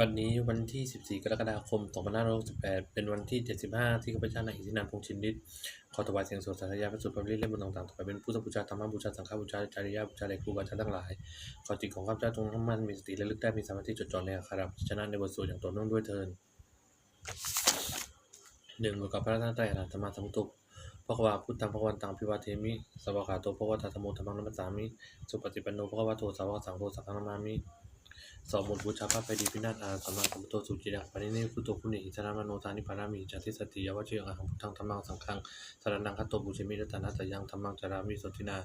วันนี้วันที่ 14 กรกฎาคม 2568 เป็นวันที่ 75 ที่ข้าพเจ้านายอิทธินันพงษ์ชินฤทธิ์ขอถวายเสียงสวดสาธยายพระสุตรพริเล่มต่างๆต่อไปเป็นพุทธบูชาธรรมบูชาสังฆบูชาจาริยบูชาแด่ครูบาอาจารย์ทั้งหลาย ขอจิตของข้าพเจ้าจงตั้งมั่นมีสติระลึกได้มีสมาธิจดจ่อในอักขรชนะในบทสวดอย่างต่อเนื่องด้วยเทินหนึ่งบทกับพระรัตนตรัยอรหันตมาสัมพุทโธพระควาพุทธังพระวันตังพิวาเทมิสวากาโตพระวัตธรรมโมธรรมังนัมสสามิ สุปฏิปันโนพระวะโตสาวกสังโฆสังฆนามามิ สองบทบูชาพระไปดีพินาศอาสัมมาสัมพุทโธสุจิระปริเนพุทโธพุเนหิจารามโนทานิพารามิจัติสติยวชิยังหังพุทธังธรรมังสังฆังสารนังคัตโตบุชมิรัตนาตยังธรรมังจารามิสตินา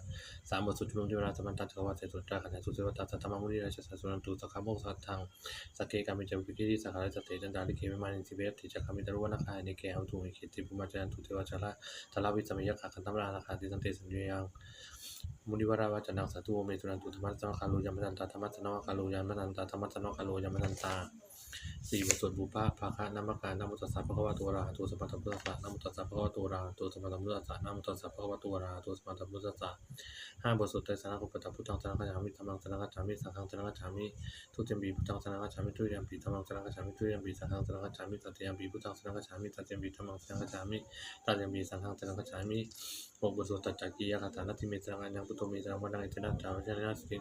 สามบทสุจุลมจิวนาสมันตัจักรวาเสสุตราขันธ์สุเสวตาสัทธรรมมุนีราชสัสุนันตุสักขโมกสัทธังสักเกกามิจวิกิริสักขารจเตจันดาลิเกมิมานิสิเวติจักขามิตรุวนาคายนิเกหัมตุมิคิติปุมาจันตุเทวชาระทลาวิสมัยยะขันธัมรานาคาติสันเตสัญญยัง มุนิวราวาจนังสาธุโอเมตุนันตุธรรมัสสนคาโลยามันันตาธรรมัสสนคาโลยามันันตาธรรมัสสนคาโลยามันันตา สี่บทสวดบุพภาคะนามัการนามุตสสะภะคะวะตอะระหะโตสัมมาสัมพุทธัสสะนามุตสสะภะคะวะตอะระหะโตสัมมาสัมพุทธัสสะนามุตสสะภะคะวะตอะระหะโตสัมมาสัมพุทธัสสะห้าบทสวดไตรสรคมปตตพุทธังสารณคัจฉามิธรรมังสารณคัจฉามิสังฆังสารณคัจฉามิทุติยมปีพุทธังสารณคัจฉามิทุติยมปีธรรมังสารณคัจฉามิทุติยมปีสังฆังสารณคัจฉามิตติยมปีพุทธังสารณคัจฉามิตติยมปีธรรมังสารณคัจฉามิตติยมปีสังฆังสารณคัจฉามิหกบทสวดตัดจกกิยคาถานัตติเมสรังอัญญังพุทโธเมสรังวันังอิจนาจาวชนะสติ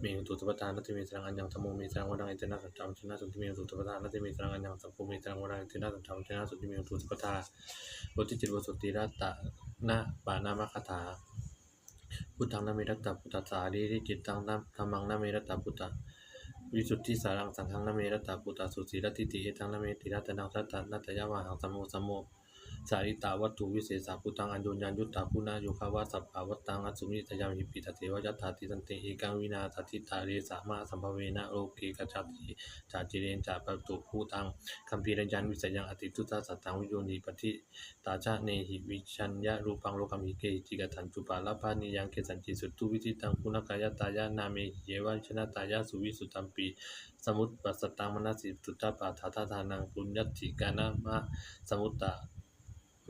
เมหุตุตปทานัตติเมสรังอัญญังธรรมโมเมสรังวันังอิจนาสัจจาวชนะสุติเมหุตุตปทานัตติเมสรังอันยังสัพพุมสรังวรังตินาสัจจาวชนะสุติเมหุตุตปทาบทที่เจ็ดบทสุตีรัตตะนะปานามคาถาพุทธังนาเมรัตตะพุทธสารีที่จิตตังนัมธรรมังนาเมรัตตะพุทธะวิสุทธิสารังสังฆังนาเมรัตตะพุทธะสุสีรัติติเอตังนาเมติรัตนังรัตตะนัตตยาวาหังสัมโมสัมโม สาริตาวัตถุวิเศษสาพุตังอัญโยญญายุตตาคุณาโยคาวาสัพพาวัตตังอสุมิตยามหิปิตเทวยัตถาติสันเตเอกังวินาทัติตาเรสามาสัมภเวนะโลเกกัจจติจาจิเรนจาปตุภูตังคัมภีรยันวิสยังอติทุตาสัตตังวิโยนิปฏิตาชะเนหิวิชัญญารูปังโลกัมหิเกจิกตันจุปาลาภานิยังเกสันจิสุตตุวิธิตังคุณกายตายานาเมหิเยวันชนะตายาสุวิสุตัมปีสมุตปัสสตังมนาสิตุตตาปาทาทาทานังปุญญติกานามะสมุตตะ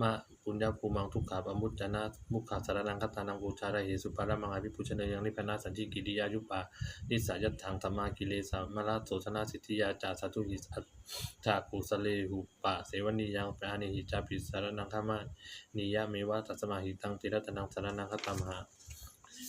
มะปุญญาภูมังทุกขาปมุจจนะมุขาสารนังคตานังบูชารเหสุปาระมังอภิปุชเนยังนิพนาสันติกิริยายุปานิสายัตถังธรรมากิเลสามราโสชนาสิทธิยาจาสาธุหิสัจจากุสเลหุปะเสวนียังปะนิหิจาปิสารนังขมานิยะเมวะตัสมาหิตังติรัตนังสารนังคตามหา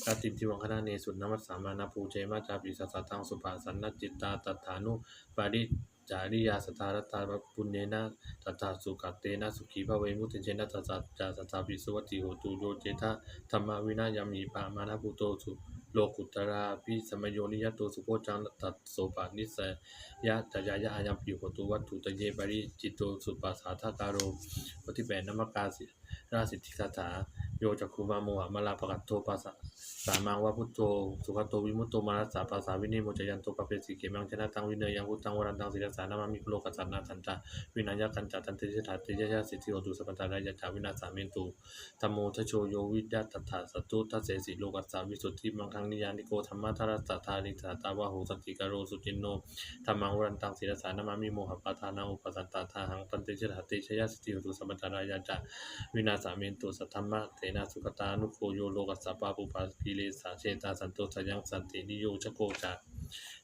กาติมทิวังคณาเนสุนามัสสามานาภูเจมาจาปิสัสสะตังสุภาสันนจิตตาตัฐานุปาริ จาริยาสตารตาปุญเนนะตัตาสุกัตเตนะสุขีภเวมุติเชนะตัสสะจาสัตาปิสวัติโหตุโยเจทะธรรมวินายามีปามานะภูโตสุโลกุตราปิสมโยนิยตโตสุโพจังตัสโสปานิสยะจายายะอายัมปิโหตุวัตถุตเยปริจิตโตสุปัสสาทาการโรปฏิแปดนมกาสิราสิทธิคาถา โยจักคุมาโมหะมาลาปะกัตโตปัสสะสามังวะพุทโธสุขโตวิมุตโตมารัสสาปัสสาวินิโมจยันโตปะเปสิเกมังชนะตังวิเนยังพุทธังวรันตังศิรสานามามิโลกัสสานาทันตาวินัยกันจัตตันติชถาติยะยะสิทธิโอตุสัพพตารายะจาวินาสามินตุธัมโมทะโชโยวิยะตัตถาสัตตุทัสเสสิโลกัสสาวิสุทธิมังคังนิยานิโกธรรมะทารัสสะทานิสาตาวะโหสติกโรสุจินโนธัมมังวรันตังศิรสานามามิโมหะปะทานาอุปสันตาทาหังปันติชถาติชยะสิทธิโอตุสัพพตารายะจาวินาสามินตุสัทธมะเทนะสุขตานุโคโยโลกัสสะปะปุปากิเลสาเชตาสันโตสยังสันตินิโยชโกจัก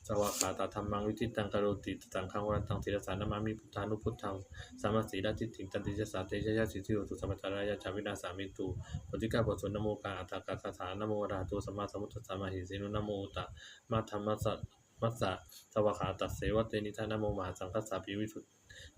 สวากขาตาธรรมังวิทิตังกโรติตังคังวรันตังศิรสานามามิพุทธานุพุทธังสามัสีราทิถิงตันติจสาเตชะยะสิทธิโอตุสัมปตารายะจาวินาสามิตุปฏิกาบทสวดนโมกาอัตตากาคานโมระหะโตสัมาสมุทธัสสะหิสินุนโมตะมาธรรมสัมัสสะสวากขาตัสเสวะเตนิทานโมมหาสังคัสสะปิวิสุทธ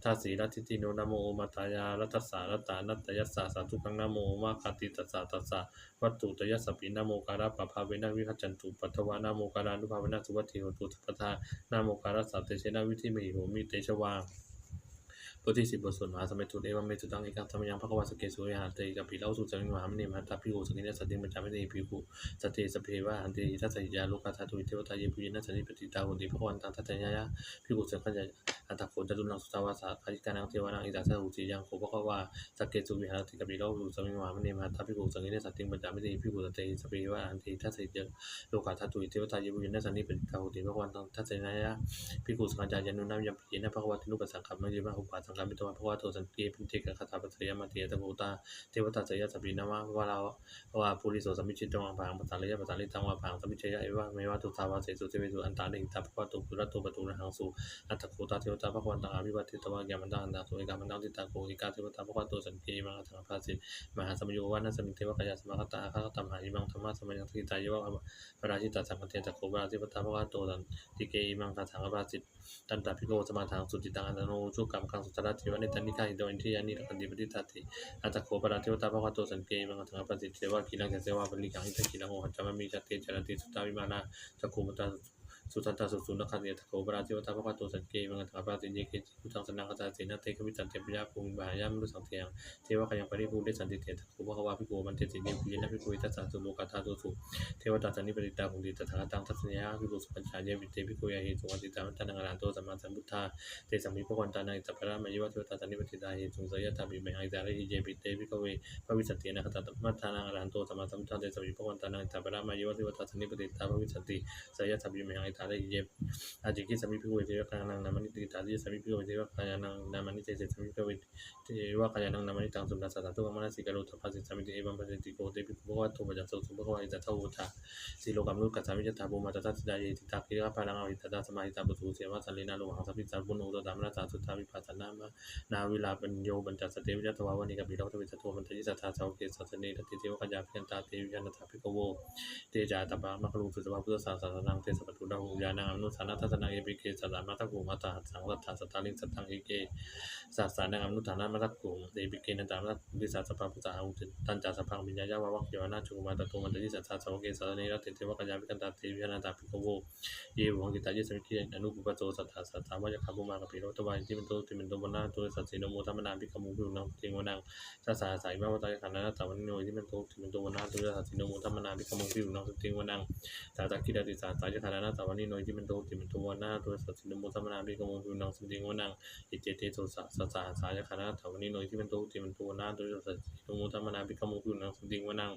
ทาสีรัติติโนนโมมัตตายารัตสสารัตตานัตตยัสสาสาธุกังนโมมาคาติตัสสะตัสสะวัตตุตยัสสปินโมการะปะภาเวนะวิคัจจันตุปัทวานโมการานุภาเวนะสุวัตถิโหตุสัพพทานโมการะสัตเตเชนะวิธิมหิโหมิเตชวา บทที่สิบบทสวดมหาสมัยทุเอวัมเมตุตังเอกังธรรมยังพระกวาสเกสุยหันเตกับปีเล่าสุจังมหามณีมหันตาพิโกสกินเนสติมัจจามิเนพิกุสเตสเพวะหันเตทัสสยาลูกาธาตุิเทวตาเยปุยินัสนิปติตาหุนติพระวันตังทัตยายะพิกุสังขยาอันตถโขจตุนังสุตาวาสาภริกานังเทวานังอิตาสหุติยังโคพระกวาสเกสุวิหารติกับปีเล่าสุจังมหามณีมหันตาพิโกสกินเนสติมัจจามิเนพิกุสเตสเพวะหันเตทัสสยาลูกาธาตุิเทวตาเยปุยินัสนิปติตาหุนติพระวันตังทัตยายะพิกุสังฆายานุนามยัมปีนะภะคะวะตินุปัสสังขะมะเยมะอุปาสังังฆมิตวะภควาโตสันติปิติกะคาถาปัสสยมาเตตะโกตาเทวตาสยะสัพพินามะวะลาวะปุริโสสัมมิจิตวังพังปัสสะเลยะปัสสะลิตังวะพังสัมมิจยะเอวะเมวะตุตาวาเสสุเทวิสุอันตาเดหิตาภควาโตปุระโตปตุระหังสุอัตตะโกตาเทวตาภควันตังอภิวัติตวะยามันตังอันตาสุเอกามันตังติตาโกอิกาเทวตาภควาโตสันติมังคังภาสิมหาสมโยวะนัสมิเทวกายาสมะคตาอาคาตมหาอิมังธรรมะสมัยยังทิตายะวะประราชิตาสังฆเทตะโกปราธิปตาภควาโตสันติเกอิมังคาสังภาสิตันตาภิโกสมาทางสุจิตังอันโนชุกรรมคังสุตระเทวะนิตันนิกาอิโดอินทียานิรักันติปฏิทัติอัตตะโคปราธิวตาภควาโตสันเกอิมังคังฆภาสิเสวะกีรังเสวะปริกังอิตกีรังโอหัจจามมีจัตเตจารติสุตตาวิมานาจักขุมตา สุทันตาสุสุนคันเนตโกปราจิวตาภควาโตสันเกมังคังปราติเยเกจิพุทธังสนังคตาเสนาเตขวิจันเตปิยาภูมิบาหายามรุสังเทียงเทวะขยังปริภูเดสันติเตตะโกภควาภิโกมันเตสิเนปุยนะภิโกวิทัสสะสุโลกาธาตุสุเทวตาสันนิปติตาภูติตถาตังทัศนียาภิโกสุปัญชาเยวิเตภิโกยาเหตุสุติตามัตตานังอรันโตสัมมาสัมพุทธาเตสัมมิภวันตานังอิตปะระมยวะเทวตาสันนิปติตาเหตุสุสยตาบิเมหัยตาลิเยปิเตภิโกเวภวิสัตเนะคตามัตตานังอรันโตสัมมาสัมพุทธาเตสัมมิภวันตานังอิตปะระมยวะเทวตาสันนิปติตาภวิสติสยตาบิเมหัยตาลิเยอาจิกิสมิพิโกเวเทวะกานังนามานิติตาจิสมิพิโกเวเทวะกายานังนามานิสยตามิเมปัสสิติโกเตปิภวะโตปัจจโสสุภควาอิจัตถวุฒาสิโลกัมลุกัสสามิจตาบุมาตตัสสิดาเยติตาคิริกพานังอวิตตาสมาหิตาปุตุเสวะสัลเลนะโลหังสัพพิสัพพุโนตตามนาตาสุทธาวิปัสสนามะนาวิลาปัญโยบัญจัสเตวิจัตวาวนิกบิโรทวิสัตโวมันตยิสัทธาสาวเกสัสเนตติเทวะกัญญาเพียนตาเตวิญาณตาภิกโวเตจาตบะมะคลุสุสวะพุทธศาสนานังเตสปตุระหุญาณังอนุสานาทัสนังเอปิเกสัตตามาตะกุมาตาสังสัทธาสตาลิงสัตตังเอเกสัสสานังอนุฐานามาตะกุเอปิเกนันตามาตะวิสัสสะปะพุทธาหุติตันจาสะพังวิญญาญาวะวักเยวนาจุกุมาตะตุมันตยิสัทธาสาวเกสัสเนระเตเทวะกัญญาภิกันตาเตวิญาณตาภิกโวเยวังกิตาเยสมิกิอนุปุปโตสัทธาสัทธามะยะคาบุมากะปิโรตวายิมันโตติมันโตวนาโตสัสสิโนโมทัมมนาภิกขมุภิวนังเทวนังสัสสาสายมาวตายขันนาตาวันโนยิมันโตติมันโตวนาโตสัสสิโนโมทัมมนาภิกขมุภิวนังสุติวนังตาตะกิดาติสาสายขันนาตาวันโนยิมันโตจิมันโตวนาตัวสัสสินโมทัมมนาภิกขมุภิวนังสุติวนังอิเจเตโตสัสสาสายขันนาตาวันโนยิมันโตจิมันโตวนาตัวสัสสินโมทัมมนาภิกขมุภิวนังสุติวนัง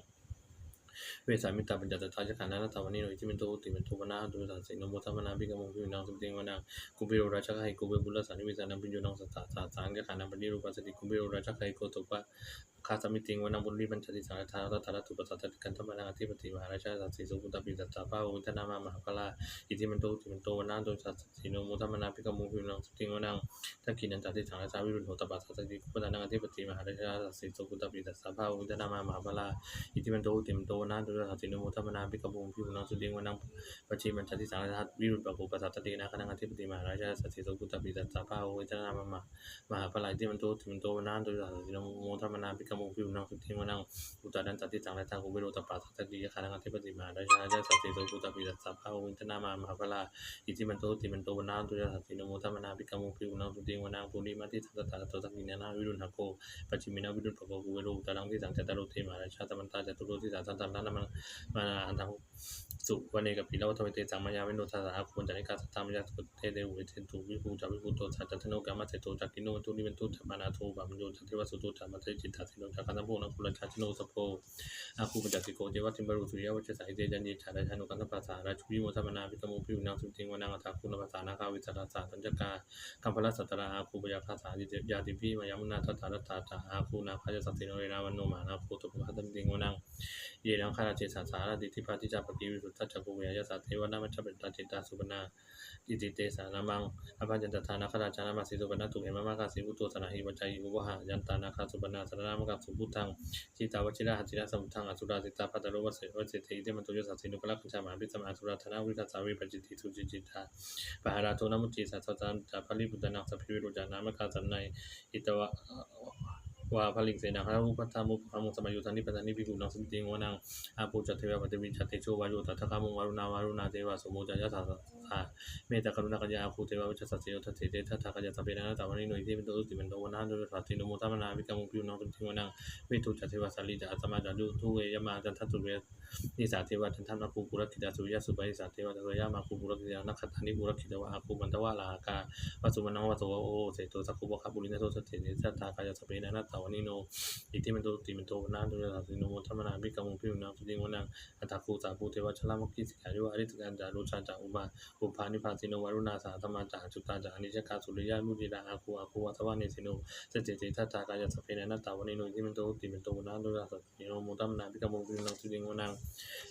เวสามิตาปัญจตถาจขันาตาวันนี้โนอิจิเมนโตติเมนโตวนาตุสัสสิโนโมทัมนาภิกมุภิวินังสุติงวนังกุเบโรราชกะไหกุเบบุลสานิวิสานังปิญโยนังสัตตาสาสังกขันนังปณิรูปัสสติกุเบโรราชกะไหโกตุปะคาสมิติงวนังบุรีปัญจติสังฆทานตัตตะตุปัสสัตติกันธรรมนังอธิปติมหาราชาสัสสิสุปุตปิสัตตาภาวิทนามามหาภลาอิจิเมนโตติเมนโตวนาตุสัสสิโนโมทัมนาภิกมุภิวินังสุติงวนังทักขินันตติสังฆสานวิรุณโหตปัสสัตติกุปตานังอธิปติมหาราชาสัสสิสุปุตปิสัตตาภาวิทนามามหาภลาอิติมันโตติมันโตวนาตุระสินโมทัมนาภิกขบุงพิวนังสุติงวนังปัจฉิมันชติสังฆทัตวิรุปกุปสัตตินาคนังอธิปติมหาราชาสัตสิสกุตปิสัตตาภาโวิจารณามะมหาปลายติมันโตติมันโตวนาตุระสินโมทัมนาภิกขบุงพิวนังสุติงวนังอุตตันตติสังฆทัตกุเบโรตปัสสัตติคนังอธิปติมหาราชาสัตสิสกุตปิสัตตาภาโวิจารณามมหาปลาอิติมันโตติมันโตวนาตุระสินโมทัมนาภิกขบุงพิวนังสุติงวนังปุริมาติสัตตตาโตสักกินานาวิรุณหโกปัจฉิมินาวิรุณปกุเบโรอุตตังที่สังจตโรเทมหาราชาตมันตาจตุโรที่สังสันตันมันมาอันทังสุวันเนกับปีเราทวิเตจังมายาเวิโนทาสาควรจะในการสัตามยาสุเทเดวิเทตุวิภูจาวิภูโตสัจจโนกามาเตโตจากกิโนตุนิเวนตุธรรมานาโทบามโยจัติวสุตุธรรมเทจิตาสิโนจากขันธ์โพนังคุลชาชิโนสโพอาคูปัจจิโกเจวัติมรุสุริยวัชสายเจจันยิชาดชานุกันตปัสสาราชุวิโมทัมนาวิกมุพิวนังสุติงวนังอัตถคุณปัสสานาคาวิสาราสาสัญจกาคัมพลสัตราอาคูปยาคาสาจิยาติพีมายามุนาทัตตารัตตาตาอาคูนาคาจสัตติโนเรนาวันโนมานาคูตุปะตัมติงวนังเยนังคาราเจสัสสาราดิทิปาติจาปกิวิสุทธัจจกุเวยยสัตเทวนามัจจเป็นตาจิตาสุปนาอิติเตสานามังอภัญจันตทานาคาราชานามาสิสุปนาตุเหมมะกาสิพุโตสนาหิวัจายอุวหะยันตานาคาสุปนาสนามกาสุพุทังจิตาวชิระหัจิระสมุทังอสุราสิตาพัตโรวเสวเสติเตมันตุยสัสสินุกลักขจามาพิสมาสุราธนาวิคัสสาวิปจจิติสุจิจิตาปหาราโทนามุจิสัสสตันจาภลิบุตนาสัพพิวิรุจานามกาสันในอิตวะ วาพลิงเสนาคารุปัตตามุขามุสมัยยุทานิปัตตานิพิกุนังสมิติงวนังอาปูจัตเทวปฏิวินชัตเตโชวายุตัทธามุงวารุณาวารุณาเทวะสมุจายะสา สาเมตตากรุณากัญญาคูเทวะวิชสสเสโยทัตเตเตทัตถากัญญาสัพเพนะตาวนิโนอิเทมิโตตุติมันโตวนาโดยสัตติโนโมทัมนาวิกามุปิวนังสมิติงวนังเวทุจัตเทวะสัลลิจาสมาจารุทุเวยมาจันทัตุเวนิสาเทวะจันทันนาคูปุรคิดาสุริยสุปนิสาเทวะสุริยมาคูปุรคิดานักขัตถานิปุรคิดาวะอาคูมันตวะลากาวสุมนังวสโวโอเสโตสักคุบะคาบุรินโตสเตเนสัตตากัญญาสัพเพนะตาวนิโนอิทิมันโตติมันโตวนาตุยสัสสิโนโมทัมมนาภิกขมุพิวนาสุติงวนังอัตถคูสาภูเทวะชลามกิสิกายุอริสกันจารุชาจาอุปาอุปานิพานสิโนวารุณาสาธมาจาจุตาจาอนิจจกาสุริยามุติดาอาคูอาคูวัตวานิสิโนสเจเจทัตตากายสัพเพนะตาวนิโนอิทิมันโตติมันโตนาตุยสัสสิโนโมทัมนาภิกขมุพิวนาสุติงวนัง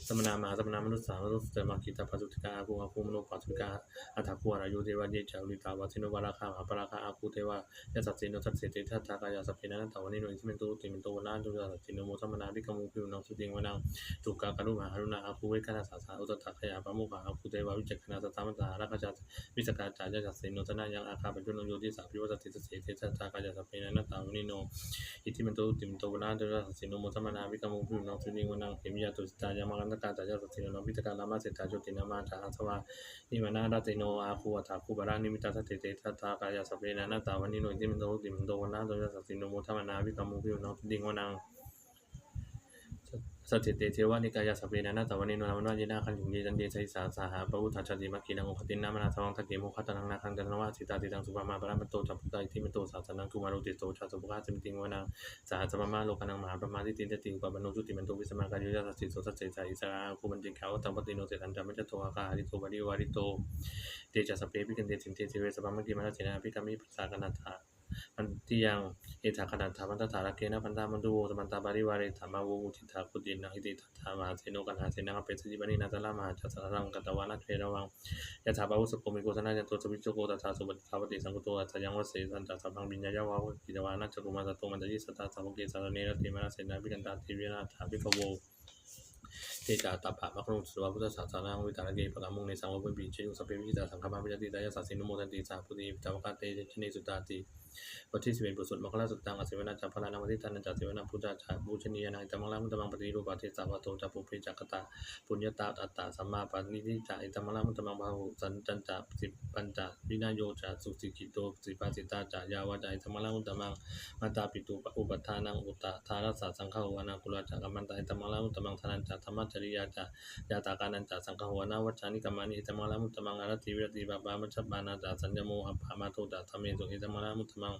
สมนามาสมนามนุสสามนุสเตมากิตาปัจจุติกาอาคูอาคูมโนปัจจุติกาอัตถคูอารายุเทวะเยจาริตาวาสิโนวาราคาอาปราคาอาคูเทวะยาสัตสิโนทัตเสติทัตตากายสัพเพนะตาวันนิโนอิสิเมนโตติเมนโตนาตุยาสัตสิโนโมทัมนาภิกขมุพิวนังสุติงวนังตุกากรุมาหารุณาอาภูเวคณาสาสาอุตตะขยาปะโมุขะอาภูเทวาวิจักขณาสตามัตตารักจัตวิสกาจารยาสัตสิโนทนายังอาคาเปัจจุนโยติสาพิวัตติสเสติทัตากายาสัพเพนะนันตาวันนิโนอิสิเมนโตติมนโตวนาตุยาสัตสิโนโมทัมมนาภิกขมุพิวนังสุติวนังเขมิยาตุสตายามังกันตกาจายาสัตสิโนวิตกาลามาเสตาจุตินามาจาอาสวานิมานาราติโนอาคูอัตถาคูบารานิมิตาสเตทัตตากายาสเพนะนาตาวันนิโนอิติมิโตติมิโตวนาโตยะสัสสิโนโมทัมมนาวิกามุพิวนังดิวนัง สติเตเทวานิกายาสพเพนะนาตวันนิโนนาวันวายินาคันถึงเยจันเดชัยสาสาหาปะวุฒาชาติมัคคีนังโอคตินนามนาสวังตะเกโมคัตตังนาคังจันทวาสิตาติตังสุภามาปรามตโตจัปพุตาอิติมิโตสาสนังกุมารุติโตชาสุภาสิมติงวนังสหัสมามาโลกนังมหาประมาทิตินติอุปปโนจุติมันโตวิสมากายุยาสสิโสสัจเจจาอิสราคูมันจิงเขาตังปติโนเตตันจามิจโตอาคาริโตบริวาริโตเตจัสสพเพพิกันเตสินเตสิเวสปามังกิมานาเสนาพิกามิปัสสากนันทา มันติยังเอถาคนันทามันตถาระเกนะพันธามันตุโวสมันตาบาริวาเรธรรมาวุมุทิตาคุตินังอิติทัตถามาเสโนกันหาเสนังเปสจิบันินาตละมาจัสสะรังกัตวานัทเทระวังยะถาบาวุสโกมิโกสนาจันโตสวิจโกตถาสุปฏิภาวติสังกุโตอัจฉยังวเสสันตสัพพังบิญญายาวะกิตวานัจจกุมาสโตมันตยิสตาสัพพเกสารเนรติมาเสนาพิกันตาทิวินาถาภิกขโว เทจาตัปะมะครุงสวะพุทธศาสนาวิตารเกปะกามุงในสังวะปิเชยุสพเพวิตาสังฆมาปิยติตายาสัสสินุโมทันติสาพุทธิตาวกาเตชนิสุตาติบทที่สิบเอ็ดบทสวดมคลาสุตังอสิวนาจัพพลานามัติทานันจัสิวนาพุทธาจาบูชนียานาอิตมังลามุตมังปฏิรูปาเทสาวะโตจัปุเพจักตาปุญญาตาอัตตาสัมมาปานิทิจาอิตมังลามุตมังพาหุสันจันจาสิปัญจวินาโยจาสุสิกิโตสิปาสิตาจายาวาจาอิตมังลามุตมังมันตาปิตุปอุปทานังอุตตาทารัสสะสังฆาวานาคุลาจากัมมันตาอิตมังลามุตมังทานันจาธรรมจริยาจายาตาการนันจาสังฆหัวนาวัชานิกามานิอิตมังลามุตมังอารติวิรติบาบามัชฌปานาจาสัญญโมอัปปามาโตจาธรรมเมสุอิตมังลามุตมัง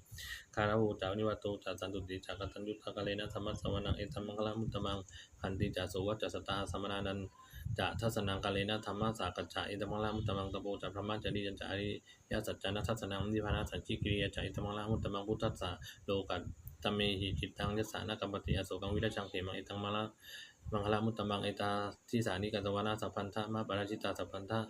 คาราหูจานิวัตโตจาสันตุติจากตัญญุตะกะเลนะธรรมะสวนังอิตมังคลามุตมังพันติจาโสวัจจสตาสมนานันจะทัศนังกาเลนะธรรมะสากัจจาอิตมังลามุตมังตะโปจะพระมัจจริยัญจาริยาสัจจานะทัศนังนิพพานะสัจจิกิริยาจาอิตมังลามุตมังพุทธัสสะโลกัตตเมหิจิตตังยสานะกัมปติอโศกังวิรชังเขมังอิตังมะละ มังคลามุตตมังเอตาที่สานิกันตวานาสัพพันธะมาปราชิตาสัพพันธะ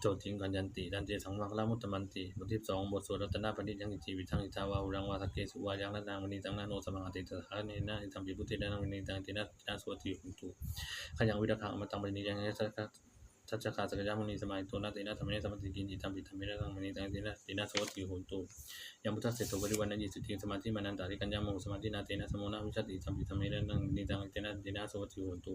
โจทิงกันยันติดันเจสังมังคลามุตตมันติบทที่สองบทสวดรัตนาปณิยังอิจิวิทังอิทาวาหุรังวาสเกสุวายังนันางมณีตังนาโนสมังอติตถาเนนะอิทัมปิพุทธินังมณีตังตินะตินาสวติหุนตุขยังวิรคังอมตังปณิยังเนสั กทัจจคาสกยามณีสมัยตัวนาตินะธรรมเนสมัติกินจิตัมปิธรรมเนตังมณีตังตินะตินะสวติหุนตุยังพุทธเสตุบริวันนันยิสุติสมาธิมานันตาริกัญญามงสมาธินาเตนะสมุนาวิชติสัมปิธรรมเนตังมณีตังตินะตินะสวติหุนตุ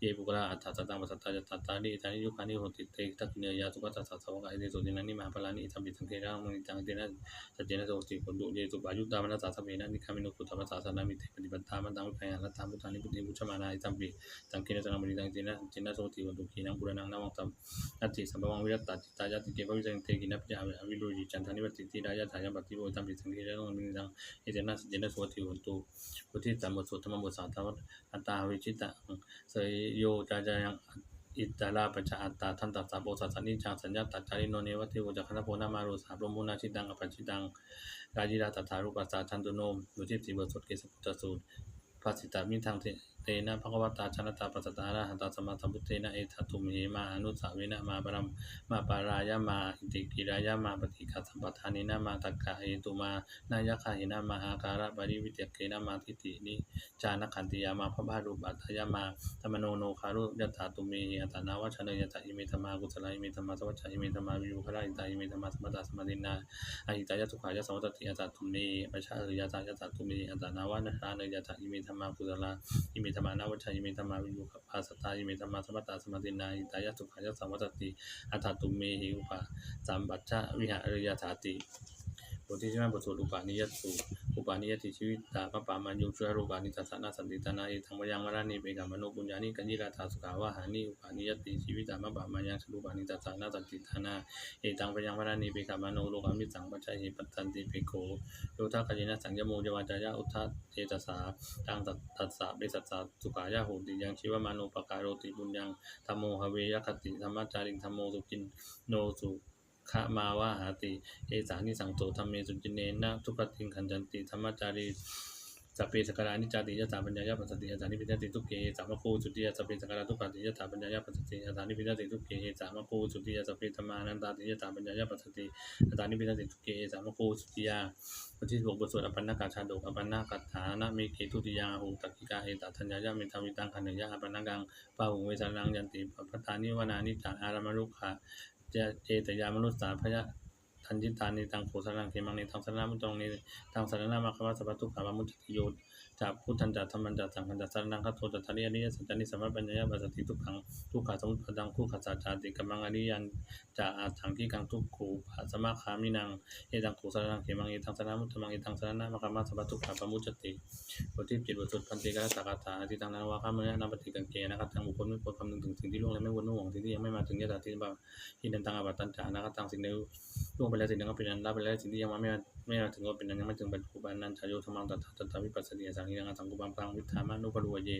เยปุกระอัฏฐตัตังปัสสัตตาจัตตาตานิตานิยุคานิโหติเตทักเนยาสุกัสสะสาวกายเตโสตินันนิมหาปลานิอิทัมปิสังเทระมุนิตังเตนะสัจเจนะโสติปุตุเยสุปายุตตามนัสสะสเมนะนิคามิโนปุตตะมัสสะนามิเตปฏิปัตตามันตังวิปยาลัตตามุตานิปุติมุชมานาอิทัมปิสังเกนะสนามุนิตังเตนะเจนะโสติปุตุขีนังปุระนังนาวังตัมนัตติสัมภวังวิรัตตาจิตายาติเกภวิสังเตกินัพยาอวิโรจิจันทานิวัติติรายาทายาปฏิโวตัมปิสังเทระมุนิตังเอเจนะสัจเจนะโสติปุตุปุติตัมมุสุธรรมบุสาทวัตอัตตาวิจิตตังเสยโยจาจายังอิตาลาปัจจอัตตาทันตัสสะโบสัสสนิจังสัญญาตัจจาริโนเนวติโวจักขณโพนามารุสาพรมุนาชิตังอปัจจิตังกายิราตถารุปัสสาชันตุโนมอยู่ที่สีบทสดเกสพุทธสูตรภาสิตามิทางเท ตนะภควตาชนตาปัสตาระหันตาสมาสัมพุทเตนะเอทัตุมเหมาอนุสาวินะมาปรมมาปารายามาอิติกิรายามาปฏิฆาสัมปทานินะมาตักกะเอตุมานายคาหินะมาอาการะบริวิเตเกนะมาทิตินิจานขันติยามาพระบารุปัตยามาธรรมโนโนคารุยตถาตุมหิอัตนาวัชเนยตะอิเมธรรมากุศลอิเมธรรมาสวัชชะอิเมธรรมาวิยุคละอิตาอิเมธรรมาสมตาสมตินาอหิตายะสุขายะสวัตติอัตตุเมปัชชะเอยะตายะตตุเมอัตนาวานะาเนยตะอิเมธรรมากุศลอิเมธรรมานาวัชชะอิเมธรรมาวิโยคภาสตาอิเมธรรมาสมตตาสมตินาอิตายสุขายัสวัตติอัตตุเมหิอุปาสัมปัชชะวิหะเอยาถาติ บทที่สิบห้าบทสวดอุปาณิยสูตรอุปาณิยติชีวิตตาปปามันยุชรูปานิทัสสนาสันติตานาเอทังวยังวรานิเปกามโนปุญญานิกัญญิราธาสุขาวาหานิอุปาณิยติชีวิตตาปปามันยังสรูปานิทัสสนาสันติตานาเอตังวยังวรานิเปกามโนโลกามิสังปัจจัยปัตตันติเปโกโยทากายนะสังยโมจวาจายะอุทธเจตสาตังตัสสะเบสัสสะสุขายะโหติยังชีวมานุปการโรติบุญยังธรรมโมหเวยคติธรรมจาริงธรรมโมสุกินโนสุ ขมาวาหาติ เอสานิสังโตธรรมเมสุจินเนนะทุกติงขันจันติธรรมจารีสัพเพสการานิจจติยะถาปัญญายะปัสสติยะถารย์นิพิจติทุกเกสามะโคสุติยะสัพเพสการาทุกขติยะถาปัญญายะปัสสติยะถารย์นิพิจติทุกเกสามะโคสุติยะสัพเพธรรมานันตาติยะถาปัญญายะปัสสติยะถารย์นิพิจติทุกเกสามะโคสุติยะบทที่หกบทสวดอปันนากาชาดกอปันนากัตถานะเมเกตุติยาหูตักกิกาเอตัทัญญายะเมธาวิตังคันยะอปันนากังปาหุเวสานังยันติปัฏฐานิวนานิจาอารามรุขะ เจเจตยามนุสสาพยะ ทันจิตานิตังโพสรังเขมังในทางสนามุตรงในทางสนามาควัสสะปะทุกขามามุจติโยจากพุทธันจัตธรรมันจัตสังขันจัตสารนังคัตโตจัตตาริยนิยสัจจานิสัมมาปัญญาปัสสติทุกขังทุกขาสมุทปังคู่ขัสสะจาติกัมมังอริยันจากอาถังที่กังทุกขูปัสมาคามินังเอตังโขสรังเขมังเอทังสนามุตมังเอทังสนามาควัสสะปะทุกขาปมุจติบทที่จิตบทสุดพันติกาสากาถาอธิตังนาวาคามเนนาปฏิกังเกนะครับทางบุคคลไม่ควรคำนึงถึงสิ่งที่ล่วงแล้วไม่ควรนไม่หวงสิ่งที่ยังไม่มาถึงยะถาทิบาที่เดินทางอาบัตันจานะครับทางสิ่งใดล่วงไปไปแล้วสิ่งนั้นก็เป็นอันรับไปแล้วสิ่งที่ยังมาไม่ไม่มาถึงก็เป็นอันยังไม่ถึงปัจจุบันนั้นชายโยธรรมังตัตถะตัตถะวิปัสสติสังฆิยังสังกุบังพลังวิธามานุปรุวเย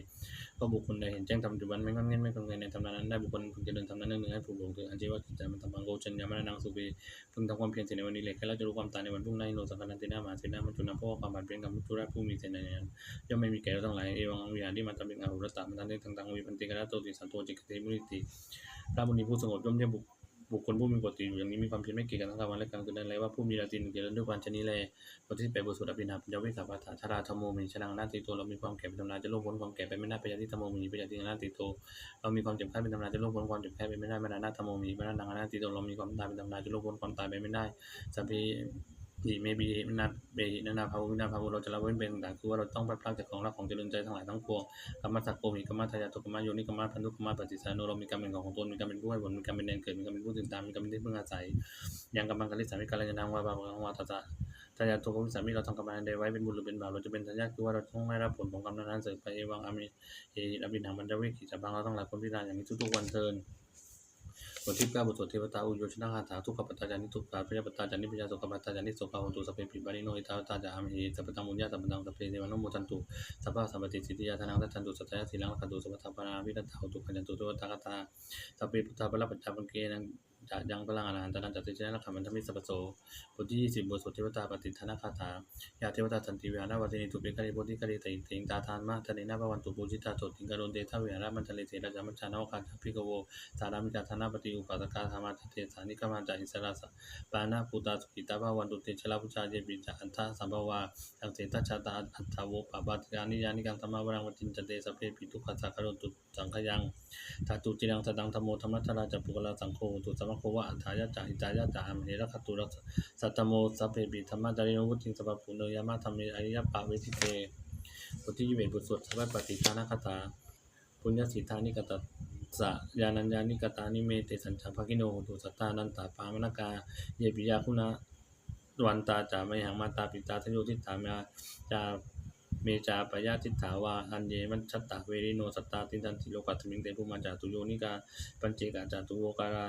ก็บุคคลใดเห็นแจ้งธรรมปัจจุบันไม่งอนเง่นไม่คงเงินในธรรมนั้นได้บุคคลพึงเจริญธรรมนั้นหนึ่งให้ผูกหลงถึงอันเจว่ากิจใจมันทำบังโกชัญญามนังสุเบพึงทำความเพียรเสียในวันนี้เลยแค่เราจะรู้ความตายในวันพรุ่งนี้โนสังกันันตินามาเสนามันจุนาเพราะว่าความบาดเจ็บกับมุตุระผู้มีเสนานั้นย่อมไม่มีแก่เราทั้งหลายเอวังวิหารที่มาทำเป็นอาหุรตามันทันได้ต่างๆวิพันติกระโตติสันโตจิกเตมุนิติพระบุญีผู้สงบย่อมเยี่ยมบุค บุคคลผู้มีปกติอยู่อย่างนี้มีความเพียรไม่เกี่ยงกันทั้งกลางวันและกลางคืนนั้นเลยว่าผู้มีราตรีเกี่ยวด้วยความชนิแลบทที่แปดบทสวดอภินาปัญญาวิสาปาถาชราธรรมโมมิชนังนาติโตเรามีความแก่เป็นธรรมดาจะล่วงพ้นความแก่ไปไม่ได้ปัญญาที่ธรรมโมมิปัญญาที่นาติโตเรามีความเจ็บไข้เป็นธรรมดาจะล่วงพ้นความเจ็บไข้ไปไม่ได้ไม่ได้นาธรรมโมมิปัญญานังนาติโตเรามีความตายเป็นธรรมดาจะล่วงพ้นความตายไปไม่ได้สัพเพ หิเมบีนาเบหินานาภาวุวินาภาวุเราจะละเว้นเป็นต่างคือว่าเราต้องพลาดพลาดจากของรักของเจริญใจทั้งหลายทั้งปวงกรรมสักโกมิกรรมทายาตุกรรมโยนิกรรมพันธุกรรมปฏิสานุเรามีกรรมเป็นของของตนมีกรรมเป็นผู้ให้ผลมีกรรมเป็นแดนเกิดมีกรรมเป็นผู้ตื่นตามมีกรรมเป็นที่พึ่งอาศัยยังกรรมกัลลิสามิการยานางวาบาวังวาตาตาทายาตุกรรมสามีเราทำกรรมใดไว้เป็นบุญหรือเป็นบาปเราจะเป็นสัญญาคือว่าเราต้องได้รับผลของกรรมนั้นเสริมไปเอวังอามิเอหิอภินังบรรดาวิกิจบังเราต้องหลายคนพิจารณาอย่างนี้ทุกๆวันเทิน บทที่เก้าบทสวดเทวตาอุโยชนะคาถาทุกขปัตตาจานิทุกขาพยาปัตตาจานิพยาสุขปัตตาจานิสุขาหตุสพเพปิบาลิโนอิทาวตาจาอามิสัพพตังมุญญาสัพพตังสัพเพเทวานุโมทันตุสัพพะสัมปติสิทธิยาธนังทัตันตุสัตยาสีลังลักขตุสัพพะปานาวิรัตถาตุขันยันตุตุตากตาสัพเพพุทธาปะละปัจจาปังเกนัง จะยังพลังอรหันตนันจัตติเจนะขัมมันธมิสัพโสบทที่ยี่สิบบทสวดเทวตาปฏิทานาคาถายาเทวตาสันติวิหารวัตินิตุเปกะริโพธิกะริติติงตาทานมาทะเนนาภวันตุปูจิตาโตติงกะโรนเตทะวิหารมันทะเลเสราจามัจจานาวกาภิกโวสารามิกาธนาปฏิอุปาสกาธรรมาเทสานิกามาจาอิสระสะปานาภูตาสุกิตาภาวันตุเตชลาพุชาเยปิจาอันทะสัมภวาทังเสตชาตาอัตถาวปะบาติกานิยานิกังธรรมวรังวจินจเตสเพปิทุกขสักกะโรตุสังขยังทาตุจิรังสดังธโมธรรมัทราจัปุกลาสังโฆตุสัมโควะอัฏฐายะจาอิจายะจาอัมเหระคตุระสัตตโมสัพเพปิธรรมจาริโนวุติงสัพพปุเนยามะธรรมเมอริยปะเวทิเตบทที่ยี่สิบเอ็ดบทสวดสัพพปฏิทานาคาถาปุญญสิทธานิกตสะยานัญญานิกตานิเมเตสัญจภกิโนตุสัตตานันตาปามนกาเยปิยาคุณาวันตาจามหังมาตาปิตาทโยทิตามาจา เมจาปยาทิถาวาอันเยมันชัตตาเวริโนสัตตาตินันติโลกัตมิงเตภูมาจาตุโยนิกาปัญเจกาจาตุโวการา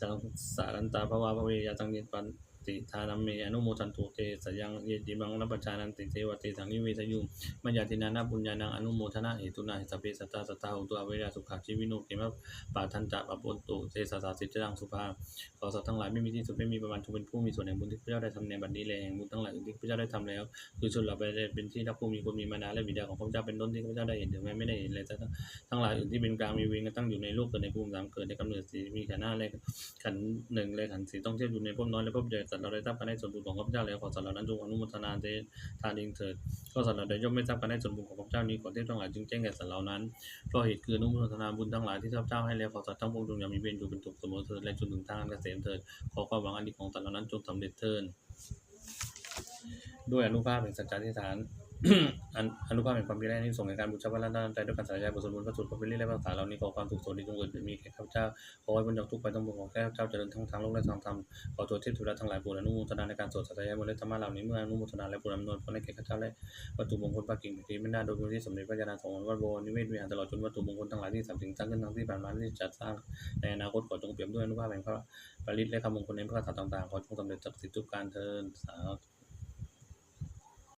จังสารันตาภวาภเวยาตังเยปัน ติทานัมเมอนุโมทันตุเตสยังเยจิมังนับปจานันติเทวเตสังนิเวทยุมัญญาตินานาบุญญาณังอนุโมทนาเหตุนาหิสเพสัตตาสัตตาหุตุอเวราสุขาชีวิโนเกมะปาทันจะปะปนตุเตสาสาสิจจังสุภาขอสัตว์ทั้งหลายไม่มีที่สุดไม่มีประมาณทุกเป็นผู้มีส่วนแห่งบุญที่พระเจ้าได้ทำในบัดนี้แลแห่งบุญทั้งหลายที่พระเจ้าได้ทำแล้ว คือชนเหล่าไปเป็นที่รักผู้มีคนมีมานาและบิดาของพระเจ้าเป็นต้นที่พระเจ้าได้เห็นถึงแม้ไม่ได้เห็นเลยแต่ทั้งหลายอื่นที่เป็นกลางมีเวรกันตั้งอยู่ในโลกเกิดในภูมิสามเกิดในกำเนิดสีมีขันหน้าและขันหนึ่งและขันสีต้องเทียบอยู่ในภพน้อยและภพใหญ่สัเราได้ทราบกันในส่วนบุญของพระเจ้าแล้วขอสัตว์เหล่านั้นจงอนุโมทนาเตทานเองเถิดก็สัตว์เหล่าใดย่อมไม่ทราบกันในส่วนบุญของพระเจ้านี้ขอเทพทั้งหลายจึงแจ้งแก่สัตว์เหล่านั้นเพราะเหตุคืออนุโมทนาบุญทั้งหลายที่พระเจ้าให้แล้วขอสัตว์ทั้งปวงจงอย่ามีเวรอยู่เป็นถูกข์เสมอเถิดและจนถึงทางอันเกษมเถิดขอความหวังอันดีของสัตว์เหล่านั้นจงสำเร็จเถิดด้วยอนุภาพแห่งสัจจะทิฏฐาน อนุภาพแห่งความดีและอานิสงส์ในการบูชาพระรัตนตรัยด้วยการสาธยายบทสวดมนต์พระสูตรพระพิริและพระสาเหล่านี้ขอความสุขสวัสดีจงเกิดมีแก่ข้าพเจ้าขอให้บรรดาทุกข์ไปทั้งปวงของข้าพเจ้าเจริญทั้งทางโลกและทางธรรมขอตัวเทพเทวดาทั้งหลายโปรดอนุโมทนาในการสวดสาธยายบทและธรรมะเหล่านี้เมื่ออนุโมทนาและโปรดอำนวยผลให้แก่ข้าพเจ้าและวัตถุมงคลพระกิ่งที่ไม่น่าโดยมูลที่สมเด็จพระญาณสงฆ์วัดโบนิเวศวิหารตลอดจนวัตถุมงคลทั้งหลายที่สำถึงสร้งขึ้นทั้งที่ผ่านมาที่จะสร้างในอนาคตขอจงเปี่ยมด้วยอนุภาพแห่งพระปริตและคำมงคลในพระคาถาต่างๆขอจงสำเร็จศักสิทธิทุกการเทินสาธุ